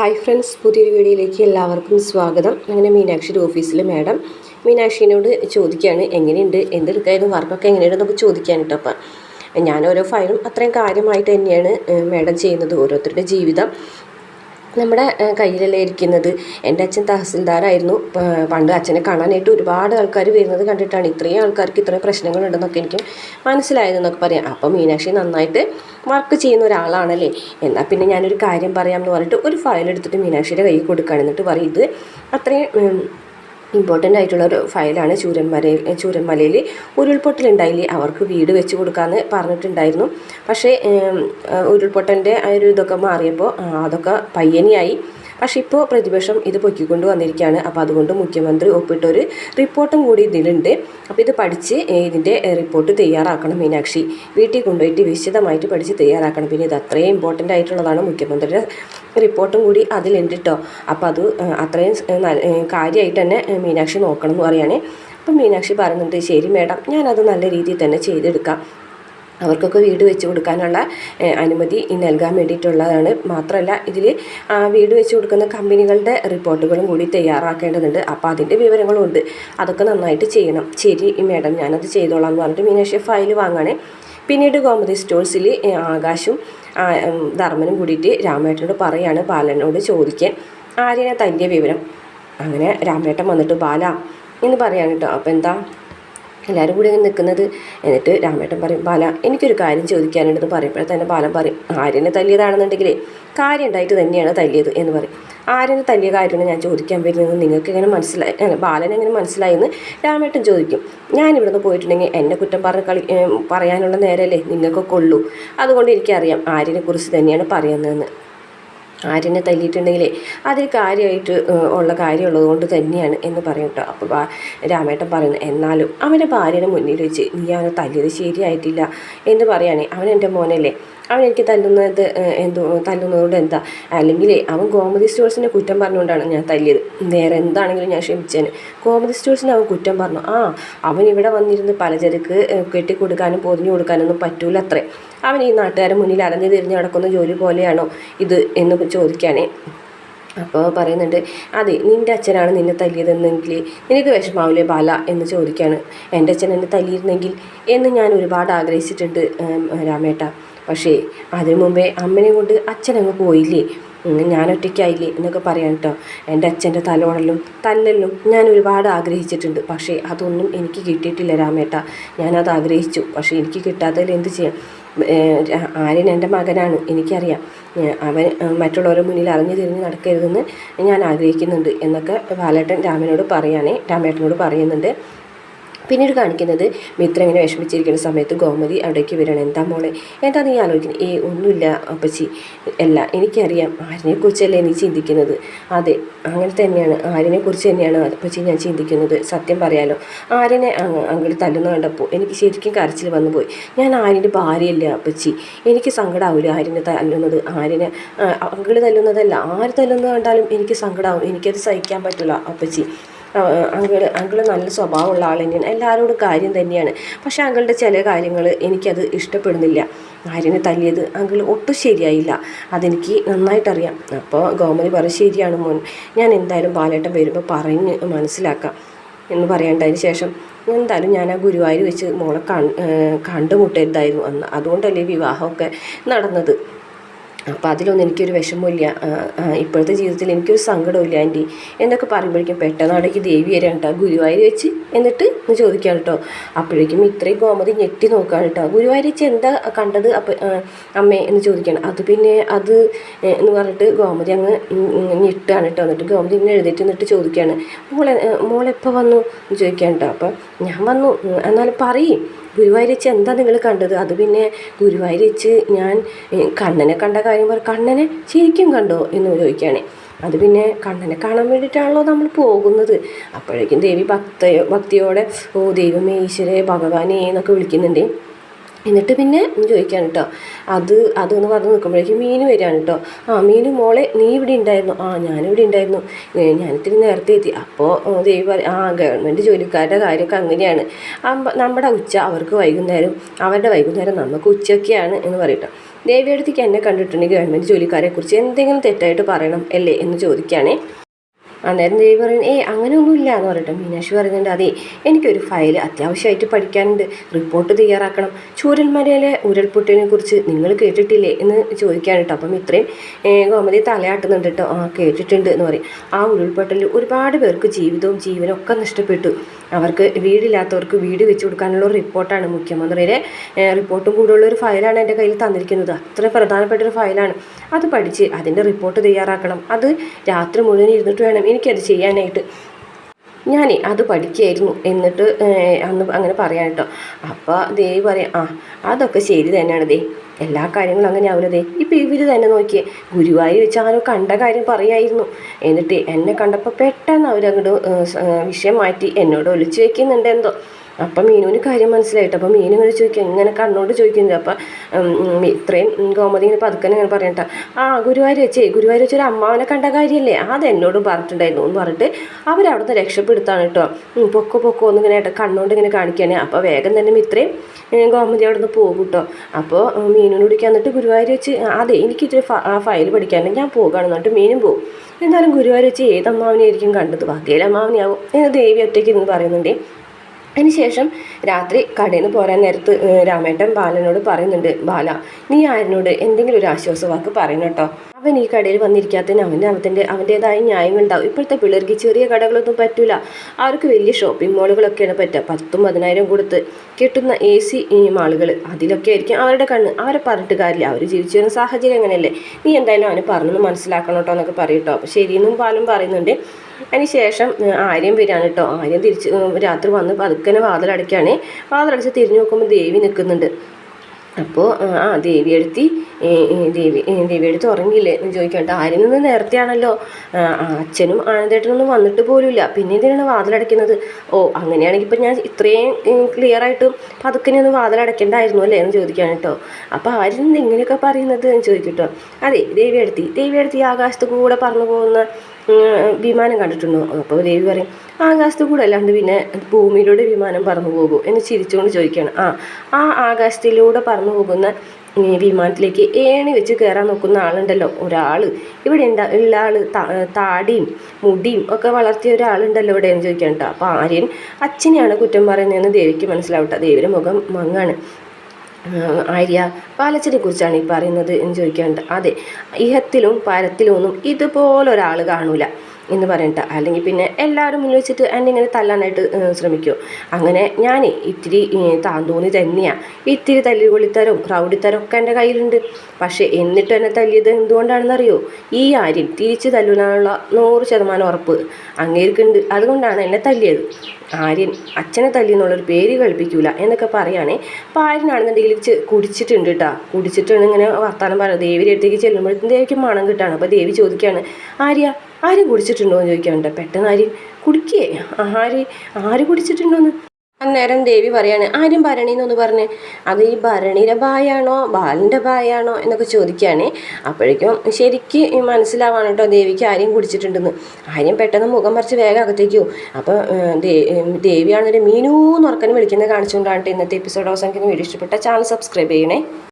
Hi friends പുതിയൊരു വീഡിയോയിലേക്ക് എല്ലാവർക്കും സ്വാഗതം. അങ്ങനെ മീനാക്ഷിയുടെ ഓഫീസിൽ മാഡം മീനാക്ഷിനോട് ചോദിക്കുകയാണ് എങ്ങനെയുണ്ട്? എന്തെടുക്കായിരുന്നു? വർക്കൊക്കെ എങ്ങനെയുണ്ടെന്നൊക്കെ ചോദിക്കാൻ കേട്ടോ അപ്പം. ഞാൻ ഓരോ ഫയലും അത്രയും കാര്യമായിട്ട് തന്നെയാണ് മാഡം ചെയ്യുന്നത് ഓരോരുത്തരുടെ ജീവിതം. നമ്മുടെ കയ്യിലല്ലേ ഇരിക്കുന്നത്. എന്റെ അച്ഛൻ തഹസിൽദാരായിരുന്നു. പണ്ട് അച്ഛനെ കാണാനായിട്ട് ഒരുപാട് ആൾക്കാർ വരുന്നത് കണ്ടിട്ടാണ്. ഇത്രയും ആൾക്കാർക്ക് ഇത്രയും പ്രശ്നങ്ങളുണ്ടെന്നൊക്കെ എനിക്ക് മനസ്സിലായതെന്നൊക്കെ പറയാം. അപ്പോൾ മീനാക്ഷി നന്നായിട്ട് വർക്ക് ചെയ്യുന്ന ഒരാളാണല്ലേ. എന്നാൽ പിന്നെ ഞാനൊരു കാര്യം പറയാമെന്ന് പറഞ്ഞിട്ട് ഒരു ഫയൽ എടുത്തിട്ട് മീനാക്ഷിയുടെ കയ്യിൽ കൊടുക്കുകയാണ് എന്നിട്ട് പറയും ഇത് അത്രയും ഇമ്പോർട്ടന്റ് ആയിട്ടുള്ള ഒരു ഫയലാണ് ചൂരന്മലയിൽ ചൂരന്മലയിൽ. ഉരുൾപൊട്ടലുണ്ടായില്ലേ? അവർക്ക് വീട് വെച്ച് കൊടുക്കാമെന്ന് പറഞ്ഞിട്ടുണ്ടായിരുന്നു. പക്ഷേ ഉരുൾപൊട്ടലിന്റെ ആ ഒരു ഇതൊക്കെ മാറിയപ്പോൾ അതൊക്കെ പയ്യനെയായി. പക്ഷേ ഇപ്പോൾ പ്രതിപക്ഷം ഇത് പൊക്കിക്കൊണ്ട് വന്നിരിക്കുകയാണ് അപ്പോൾ അതുകൊണ്ട് മുഖ്യമന്ത്രി ഒപ്പിട്ടൊരു റിപ്പോർട്ടും കൂടി ഇതിലുണ്ട്. അപ്പോൾ ഇത് പഠിച്ച് ഇതിന്റെ റിപ്പോർട്ട് തയ്യാറാക്കണം മീനാക്ഷി. വീട്ടിൽ കൊണ്ടുപോയിട്ട് വിശദമായിട്ട് പഠിച്ച് തയ്യാറാക്കണം. പിന്നെ ഇത് അത്രയും ഇമ്പോർട്ടന്റ് ആയിട്ടുള്ളതാണ് മുഖ്യമന്ത്രിയുടെ റിപ്പോർട്ടും കൂടി അതിലുണ്ട് കേട്ടോ അപ്പോൾ അത് അത്രയും കാര്യമായിട്ട് തന്നെ മീനാക്ഷി നോക്കണം എന്ന് പറയുകയാണ് അപ്പം മീനാക്ഷി പറയുന്നുണ്ട് ശരി മേഡം ഞാനത് നല്ല രീതിയിൽ തന്നെ ചെയ്തെടുക്കാം. അവർക്കൊക്കെ വീട് വെച്ച് കൊടുക്കാനുള്ള അനുമതി നൽകാൻ വേണ്ടിയിട്ടുള്ളതാണ്. മാത്രമല്ല ഇതിൽ വീട് വെച്ച് കൊടുക്കുന്ന കമ്പനികളുടെ റിപ്പോർട്ടുകളും കൂടി തയ്യാറാക്കേണ്ടതുണ്ട്. അപ്പോൾ അതിന്റെ വിവരങ്ങളും ഉണ്ട് അതൊക്കെ നന്നായിട്ട് ചെയ്യണം. ശരി മേഡം ഞാനത് ചെയ്തോളാം എന്ന് പറഞ്ഞിട്ട് മീനാക്ഷി ഫയൽ വാങ്ങാണേ. പിന്നീട് ഗോമതി സ്റ്റോഴ്സിൽ ആകാശും ധർമ്മനും കൂടിയിട്ട് രാമേട്ടനോട് പറയാണ് ബാലനോട് ചോദിക്കാൻ. ആര്യനെ തല്ലിയ വിവരം. അങ്ങനെ രാമേട്ടൻ വന്നിട്ട് ബാല എന്ന് പറയാൻ കേട്ടോ. അപ്പോൾ എന്താ? എല്ലാവരും കൂടി ഇങ്ങനെ നിൽക്കുന്നത്. എന്നിട്ട് രാമേട്ടൻ പറയും ബാല എനിക്കൊരു കാര്യം ചോദിക്കാനുണ്ടെന്ന് പറയുമ്പോഴേ തന്നെ ബാലൻ പറയും ആര്യനെ തല്ലിയതാണെന്നുണ്ടെങ്കിലേ കാര്യം ഉണ്ടായിട്ട് തന്നെയാണ് തല്ലിയത് എന്ന് പറയും. ആര്യനെ തല്ലിയ കാര്യമാണ് ഞാൻ ചോദിക്കാൻ വരുന്നത്. നിങ്ങൾക്ക് എങ്ങനെ മനസ്സിലായി ബാലൻ എങ്ങനെ മനസ്സിലായെന്ന് രാമേട്ടൻ ചോദിക്കും. ഞാൻ ഇവിടുന്ന് പോയിട്ടുണ്ടെങ്കിൽ എന്നെ കുറ്റം പറഞ്ഞ് കളി പറയാനുള്ള നേരമല്ലേ നിങ്ങൾക്കൊക്കെ ഉള്ളൂ. അതുകൊണ്ട് എനിക്കറിയാം ആര്യനെ കുറിച്ച് തന്നെയാണ് പറയുന്നതെന്ന്. ആര്യനെ തല്ലിയിട്ടുണ്ടെങ്കിലേ അതിൽ കാര്യമായിട്ട് ഉള്ള കാര്യമുള്ളത് കൊണ്ട് തന്നെയാണ് എന്ന് പറയും കേട്ടോ. അപ്പോൾ രാമേട്ടൻ പറയുന്നു എന്നാലും അവന്റെ ഭാര്യയുടെ മുന്നിൽ വെച്ച് നീ അവനെ തല്ലിയത് ശരിയായിട്ടില്ല എന്ന് പറയുകയാണെ അവൻ എന്റെ മോനല്ലേ? അവൻ എനിക്ക് തല്ലുന്നത് എന്തോ തല്ലുന്നതുകൊണ്ട് എന്താ? അല്ലെങ്കിൽ അവൻ ഗോമതി സ്റ്റോഴ്സിനെ കുറ്റം പറഞ്ഞുകൊണ്ടാണ് ഞാൻ തല്ലിയത്. വേറെ എന്താണെങ്കിലും ഞാൻ ക്ഷമിച്ചേന്. ഗോമതി സ്റ്റോഴ്സിനെ അവൻ കുറ്റം പറഞ്ഞു. ആ അവൻ ഇവിടെ വന്നിരുന്ന് പലചരക്ക് കെട്ടിക്കൊടുക്കാനും പൊതിഞ്ഞു കൊടുക്കാനൊന്നും പറ്റൂല അത്രേ അവൻ ഈ നാട്ടുകാരെ മുന്നിൽ അലഞ്ഞു തിരിഞ്ഞ് നടക്കുന്ന ജോലി പോലെയാണോ ഇത് എന്ന് ചോദിക്കാനേ. അപ്പോൾ പറയുന്നുണ്ട് അതെ നിന്റെ അച്ഛനാണ് നിന്നെ തല്ലിയതെന്നെങ്കിൽ നിനക്ക് വിഷമാവില്ലേ ബാല? എന്ന് ചോദിക്കുകയാണ് എന്റെ അച്ഛൻ എന്നെ തല്ലിയിരുന്നെങ്കിൽ എന്ന് ഞാൻ ഒരുപാട് ആഗ്രഹിച്ചിട്ടുണ്ട് രാമേട്ട. പക്ഷേ അതിനു മുമ്പേ അമ്മനെ കൊണ്ട് അച്ഛനങ്ങ് പോയില്ലേ? ഞാൻ ഒറ്റയ്ക്കായില്ലേ? എന്നൊക്കെ പറയാൻ കേട്ടോ. എന്റെ അച്ഛന്റെ തലോടലും തല്ലലും ഞാൻ ഒരുപാട് ആഗ്രഹിച്ചിട്ടുണ്ട്. പക്ഷേ അതൊന്നും എനിക്ക് കിട്ടിയിട്ടില്ല രാമേട്ട. ഞാനത് ആഗ്രഹിച്ചു. പക്ഷേ എനിക്ക് കിട്ടാത്തതിൽ എന്ത് ചെയ്യാം? ആര്യൻ എന്റെ മകനാണ് എനിക്കറിയാം. അവൻ മറ്റുള്ളവരുടെ മുന്നിൽ അറിഞ്ഞു തിരിഞ്ഞ് നടക്കരുതെന്ന് ഞാൻ ആഗ്രഹിക്കുന്നുണ്ട് എന്നൊക്കെ ബാലേട്ടൻ രാമനോട് പറയുകയാണ് രാമേട്ടനോട് പറയുന്നുണ്ട്. പിന്നീട് കാണിക്കുന്നത് മിത്ര ഇങ്ങനെ വിഷമിച്ചിരിക്കുന്ന സമയത്ത് ഗോമതി അവിടേക്ക് വരണം എന്താ മോളെ? എന്താ നീ ആലോചിക്കുന്നത് ഏ ഒന്നുമില്ല അപ്പച്ചി. അല്ല എനിക്കറിയാം ആരിനെക്കുറിച്ചല്ലേ നീ ചിന്തിക്കുന്നത്? അതെ അങ്ങനെ തന്നെയാണ്. ആരിനെക്കുറിച്ച് തന്നെയാണ് അപ്പച്ചി ഞാൻ ചിന്തിക്കുന്നത്. സത്യം പറയാലോ ആര്യനെ അങ്കിൾ തല്ലുന്ന കണ്ടപ്പോൾ എനിക്ക് ശരിക്കും കരച്ചിൽ വന്നു പോയി ഞാൻ ആര്യന്റെ ഭാര്യയല്ല അപ്പച്ചി? എനിക്ക് സങ്കടമാവില്ല ആര്യനെ തല്ലുന്നത്? ആരിനെ അങ്കിൾ തല്ലുന്നതല്ല ആര് തല്ലുന്നത് കണ്ടാലും എനിക്ക് സങ്കടമാവും എനിക്കത് സഹിക്കാൻ പറ്റില്ല അപ്പച്ചി. അങ്കിൾ അങ്കിൾ നല്ല സ്വഭാവമുള്ള ആൾ തന്നെയാണ്. എല്ലാവരോടും കാര്യം തന്നെയാണ്. പക്ഷേ അങ്കിളുടെ ചില കാര്യങ്ങൾ എനിക്കത് ഇഷ്ടപ്പെടുന്നില്ല. ആര്യനെ തല്ലിയത് അങ്കിൾ ഒട്ടും ശരിയായില്ല. അതെനിക്ക് നന്നായിട്ടറിയാം. അപ്പോൾ ഗോമതി പറയും ശരിയാണ് മോൻ. ഞാൻ എന്തായാലും ബാലേട്ടൻ വരുമ്പോൾ പറഞ്ഞ് മനസ്സിലാക്കാം. എന്ന് പറയേണ്ടതിന് ശേഷം എന്തായാലും ഞാൻ ആ ഗുരുവായൂർ വെച്ച് മോളെ കൺ കണ്ടുമുട്ടരുതായിരുന്നു അന്ന്. അതുകൊണ്ടല്ലേ വിവാഹമൊക്കെ നടന്നത്? അപ്പോൾ അതിലൊന്നും എനിക്കൊരു വിഷമമില്ല. ഇപ്പോഴത്തെ ജീവിതത്തിൽ എനിക്കൊരു സങ്കടമില്ല ആന്റി. എന്നൊക്കെ പറയുമ്പോഴേക്കും പെട്ടെന്ന് അവിടേക്ക് ദേവി വരാം കേട്ടോ. ഗുരുവായൂർ വെച്ച് എന്നിട്ട് ഒന്ന് ചോദിക്കാം കേട്ടോ. അപ്പോഴേക്കും ഇത്രയും ഗോമതി ഞെട്ടി നോക്കാം കേട്ടോ. ഗുരുവായൂർ വെച്ച് എന്താ കണ്ടത്? അപ്പം അമ്മേ എന്ന് ചോദിക്കണം അത് പിന്നെ അത് എന്ന് പറഞ്ഞിട്ട് ഗോമതി അങ്ങ് ഞെട്ടാണ് കേട്ടോ. എന്നിട്ട് ഗോമതി ഇങ്ങനെ എഴുതിയിട്ട് എന്നിട്ട് ചോദിക്കുകയാണ്. മോളെ മോളെപ്പോൾ വന്നു? എന്ന് ചോദിക്കാൻ കേട്ടോ. അപ്പം ഞാൻ വന്നു. എന്നാലും പറയും. ഗുരുവായൂർ വെച്ച് എന്താ നിങ്ങൾ കണ്ടത്? അത് പിന്നെ ഗുരുവായൂർ വെച്ച് ഞാൻ കണ്ണനെ കണ്ട കാര്യം പറ കണ്ണനെ ശരിക്കും കണ്ടോ എന്ന് ചോദിക്കുകയാണ്. അത് പിന്നെ കണ്ണനെ കാണാൻ വേണ്ടിയിട്ടാണല്ലോ നമ്മൾ പോകുന്നത്. അപ്പോഴേക്കും ദേവി ഭക്ത ഭക്തിയോടെ ഓ ദൈവമേ ഈശ്വരേ ഭഗവാനേ എന്നൊക്കെ വിളിക്കുന്നുണ്ട്. എന്നിട്ട് പിന്നെ ചോദിക്കാൻ കേട്ടോ അത് അതെന്ന് പറഞ്ഞ് നിൽക്കുമ്പോഴേക്കും മീൻ വരികയാണ് കേട്ടോ ആ മീൻ മോളെ നീ ഇവിടെ ഉണ്ടായിരുന്നു? ആ ഞാനിവിടെ ഉണ്ടായിരുന്നു. ഞാനിത്തിരി നേരത്തെ എത്തി. അപ്പോൾ ദൈവ ആ ഗവൺമെന്റ് ജോലിക്കാരുടെ കാര്യമൊക്കെ അങ്ങനെയാണ്. നമ്മുടെ ഉച്ച അവർക്ക് വൈകുന്നേരം അവരുടെ വൈകുന്നേരം നമുക്ക് ഉച്ചയൊക്കെയാണ് എന്ന് പറയട്ടോ ദേവിയടുത്തേക്ക് എന്നെ കണ്ടിട്ടുണ്ടെങ്കിൽ ഗവൺമെന്റ് ജോലിക്കാരെക്കുറിച്ച് എന്തെങ്കിലും തെറ്റായിട്ട് പറയണം അല്ലേ എന്ന് ചോദിക്കുകയാണേ. അന്നേരം ദേവി അങ്ങനെ ഏയ് അങ്ങനെയൊന്നുമില്ല എന്ന് പറയട്ടെ മീനാക്ഷി പറയുന്നുണ്ട് അതെ എനിക്കൊരു ഫയൽ അത്യാവശ്യമായിട്ട് പഠിക്കാനുണ്ട് റിപ്പോർട്ട് തയ്യാറാക്കണം. ചൂരൽമലയിലെ ഉരുൾപൊട്ടിനെ കുറിച്ച് നിങ്ങൾ കേട്ടിട്ടില്ലേ? എന്ന് ചോദിക്കാൻ കേട്ടോ. അപ്പം ഇത്രയും ഗോമതി തലയാട്ടുന്നുണ്ട് കേട്ടോ. ആ കേട്ടിട്ടുണ്ട് എന്ന് പറയും. ആ ഉരുൾപൊട്ടലിൽ ഒരുപാട് പേർക്ക് ജീവിതവും ജീവനും ഒക്കെ നഷ്ടപ്പെട്ടു. അവർക്ക് വീടില്ലാത്തവർക്ക് വീട് വെച്ച് കൊടുക്കാനുള്ള ഒരു റിപ്പോർട്ടാണ് മുഖ്യമന്ത്രിയുടെ റിപ്പോർട്ടും കൂടെയുള്ള ഒരു ഫയലാണ് എന്റെ കയ്യിൽ തന്നിരിക്കുന്നത്. അത്ര പ്രധാനപ്പെട്ട ഒരു ഫയലാണ്. അത് പഠിച്ച് അതിന്റെ റിപ്പോർട്ട് തയ്യാറാക്കണം. അത് രാത്രി മുഴുവൻ ഇരുന്നിട്ട് വേണം എനിക്കത് ചെയ്യാനായിട്ട്. ഞാൻ അത് പഠിക്കുകയായിരുന്നു എന്നിട്ട് അന്ന് അങ്ങനെ പറയാം കേട്ടോ. അപ്പോൾ ദേവി പറയാം ആ അതൊക്കെ ശരി തന്നെയാണ് ദേ. എല്ലാ കാര്യങ്ങളും അങ്ങനെ ആവില്ലതേ ഇപ്പം ഇവർ തന്നെ നോക്കിയേ ഗുരുവായൂർ വെച്ച് ആരോ കണ്ട കാര്യം പറയായിരുന്നു. എന്നിട്ട് എന്നെ കണ്ടപ്പോൾ പെട്ടെന്ന് അവരങ്ങോട്ട് വിഷയം മാറ്റി എന്നോട് ഒളിച്ചു വെക്കുന്നുണ്ട് എന്തോ. അപ്പം മീനുവിന് കാര്യം മനസ്സിലായിട്ട്. അപ്പം മീൻ ഇങ്ങനെ ചോദിക്കുക ഇങ്ങനെ കണ്ണോട് ചോദിക്കുന്നത് അപ്പം ഇത്രയും ഗോമതി ഇങ്ങനെ പതുക്കനെ ഇങ്ങനെ പറയണ്ട ആ ഗുരുവായൂർ വെച്ചേ ഗുരുവായൂർ വെച്ചൊരു അമ്മാവനെ കണ്ട കാര്യമല്ലേ അത് എന്നോടും പറഞ്ഞിട്ടുണ്ടായിരുന്നു. എന്ന് പറഞ്ഞിട്ട് അവരവിടുന്ന് രക്ഷപ്പെടുത്താണ് കേട്ടോ പൊക്കോ പൊക്കോ എന്നിങ്ങനെ ഏട്ടാ കണ്ണോണ്ട് ഇങ്ങനെ കാണിക്കാനേ അപ്പോൾ വേഗം തന്നെ ഇത്രയും ഗോമതി അവിടെ നിന്ന് പോകും കേട്ടോ അപ്പോൾ മീനുവിനെ വിളിക്കാൻ എന്നിട്ട് ഗുരുവായൂർ വെച്ച് അതെ എനിക്കിതൊരു ആ ഫയൽ പഠിക്കാനുണ്ട്. ഞാൻ പോകുകയാണ് എന്നിട്ട് മീനും പോകും എന്നാലും ഗുരുവായൂർ വെച്ച് ഏത് അമ്മാവനെയായിരിക്കും കണ്ടത്? വകയിലെ അമ്മാവനെയാവും. ദേവി ഒറ്റയ്ക്ക് ഇന്ന് പറയുന്നുണ്ട്. അതിനുശേഷം രാത്രി കടയിൽ നിന്ന് പോരാൻ നേരത്ത് രാമേട്ടൻ ബാലനോട് പറയുന്നുണ്ട് ബാല നീ ആരിനോട് എന്തെങ്കിലും ഒരു ആശ്വാസവാക്ക് പറയണം കേട്ടോ അവൻ ഈ കടയിൽ വന്നിരിക്കാത്തതിന് അവന് അവന്റെ അവന്റേതായ ന്യായങ്ങളുണ്ടാവും. ഇപ്പോഴത്തെ പിള്ളേർക്ക് ചെറിയ കടകളൊന്നും പറ്റില്ല അവർക്ക് വലിയ ഷോപ്പിംഗ് മാളുകളൊക്കെയാണ് പറ്റുക. പത്തും പതിനായിരം കൊടുത്ത് കിട്ടുന്ന എ സി മാളുകൾ അതിലൊക്കെ ആയിരിക്കും അവരുടെ കണ്ണ്. അവരെ പറഞ്ഞിട്ട് കാര്യമില്ല. അവർ ജീവിച്ചു വരുന്ന സാഹചര്യം അങ്ങനെയല്ലേ? നീ എന്തായാലും അവന് പറഞ്ഞൊന്ന് മനസ്സിലാക്കണം കേട്ടോ എന്നൊക്കെ പറയട്ടോ. അപ്പോൾ ശരിയെന്നും പാലും പറയുന്നുണ്ട്. അതിന് ശേഷം ഏഹ്, ആര്യം വരികയാണ് കേട്ടോ. ആര്യം തിരിച്ച് രാത്രി വന്ന് പതുക്കനെ വാതിലടയ്ക്കുകയാണ്. വാതിലടച്ച് തിരിഞ്ഞു നോക്കുമ്പോൾ ദേവി നിൽക്കുന്നുണ്ട്. അപ്പോൾ ആ ദേവി എടുത്തി ദേവി ദേവി എടുത്ത് ഉറങ്ങിയില്ലേ? എന്ന് ചോദിക്കട്ടെ ആര്യൻ നിന്ന് നേരത്തെയാണല്ലോ. അച്ഛനും ആനന്ദേട്ടനൊന്നും വന്നിട്ട് പോലുമില്ല. പിന്നെ ഇതിനാണ് വാതിലടയ്ക്കുന്നത്? ഓ അങ്ങനെയാണെങ്കിൽ ഇപ്പം ഞാൻ ഇത്രയും ക്ലിയർ ആയിട്ട് പതുക്കനെ ഒന്ന് വാതിലടയ്ക്കേണ്ടായിരുന്നു അല്ലേ? എന്ന് ചോദിക്കുകയാണ് കേട്ടോ. അപ്പോൾ ആര്യൻ ഇങ്ങനെയൊക്കെ പറയുന്നത് എന്ന് ചോദിക്കട്ടോ അതെ ദേവി എടുത്തി. ദേവി എടുത്തി ആകാശത്ത് കൂടെ പറന്നു പോകുന്ന വിമാനം കണ്ടിട്ടുണ്ടോ? അപ്പോൾ ദേവി പറയും ആകാശത്ത് കൂടെ അല്ലാണ്ട് പിന്നെ ഭൂമിയിലൂടെ വിമാനം പറന്നു പോകും എന്ന് ചിരിച്ചുകൊണ്ട് ചോദിക്കുകയാണ്. ആ ആ ആകാശത്തിലൂടെ പറന്നു പോകുന്ന വിമാനത്തിലേക്ക് ഏണി വെച്ച് കയറാൻ നോക്കുന്ന ആളുണ്ടല്ലോ. ഒരാൾ ഇവിടെ ഉണ്ടാ ഉള്ള ആൾ താടിയും മുടിയും ഒക്കെ വളർത്തിയ ഒരാളുണ്ടല്ലോ ഇവിടെ എന്ന് ചോദിക്കാൻ കേട്ടോ അപ്പോൾ ആര്യൻ അച്ഛനെയാണ് കുറ്റം പറയുന്നതെന്ന് ദേവിക്ക് മനസ്സിലാവട്ടെ. ദേവിയുടെ മുഖം മങ്ങാണ്. ആര്യ പാലച്ചനെ കുറിച്ചാണ് ഈ പറയുന്നത് എന്ന് ചോദിക്കാറുണ്ട് അതെ ഇഹത്തിലും പരത്തിലും ഒന്നും ഇതുപോലൊരാൾ കാണൂല. എന്ന് പറഞ്ഞിട്ട്. അല്ലെങ്കിൽ പിന്നെ എല്ലാവരും മുന്നിൽ വെച്ചിട്ട് എന്നെ ഇങ്ങനെ തല്ലാനായിട്ട് ശ്രമിക്കും. അങ്ങനെ ഞാൻ ഇത്തിരി താന്തോന്നി തന്നെയാണ് ഇത്തിരി തല്ലികൊള്ളിത്തരവും റൗഡിത്തരം ഒക്കെ എന്റെ കയ്യിലുണ്ട്. പക്ഷേ എന്നിട്ട് എന്നെ തല്ലിയത് എന്തുകൊണ്ടാണെന്നറിയോ? ഈ ആര്യം തിരിച്ച് തല്ലുവാനുള്ള നൂറ് ശതമാനം ഉറപ്പ് അങ്ങേർക്കുണ്ട്. അതുകൊണ്ടാണ് എന്നെ തല്ലിയത്. ആര്യൻ അച്ഛനെ തല്ലി എന്നുള്ളൊരു പേര് കളിപ്പിക്കൂല എന്നൊക്കെ പറയുകയാണേ അപ്പോൾ ആര്യനാണെന്നുണ്ടെങ്കിൽ കുടിച്ചിട്ടുണ്ട് കേട്ടോ കുടിച്ചിട്ടുണ്ട് ഇങ്ങനെ വർത്താനം പറയുന്നത് ദേവിയുടെ അടുത്തേക്ക് ചെല്ലുമ്പോഴത്തേക്കും മണം കിട്ടാണ്. അപ്പോൾ ദേവി ചോദിക്കുകയാണ് ആര്യ ആരും കുടിച്ചിട്ടുണ്ടോ എന്ന് ചോദിക്കാറുണ്ട് പെട്ടെന്ന് ആര് കുടിക്കേ. ആര് ആര് കുടിച്ചിട്ടുണ്ടോന്ന്? അന്നേരം ദേവി പറയാണ് ആരും ഭരണി എന്നൊന്ന് പറഞ്ഞ്. അത് ഈ ഭരണിയുടെ ബായാണോ ബാലിന്റെ ബായാണോ എന്നൊക്കെ ചോദിക്കുകയാണ് അപ്പോഴേക്കും ശരിക്ക് മനസ്സിലാവാണ് കേട്ടോ ദേവിക്ക് ആരെയും കുടിച്ചിട്ടുണ്ടെന്ന്. ആര്യം പെട്ടെന്ന് മുഖം മറിച്ച് വേഗം അകത്തേക്കോ. അപ്പോൾ ദേവിയാണെന്നൊരു മീനൂന്ന് ഉറക്കനെ വിളിക്കുന്നത് കാണിച്ചുകൊണ്ടാണ് ഇന്നത്തെ എപ്പിസോഡ് അവസാനിക്കുന്ന വീഡിയോ ഇഷ്ടപ്പെട്ട ചാനൽ സബ്സ്ക്രൈബ് ചെയ്യണേ.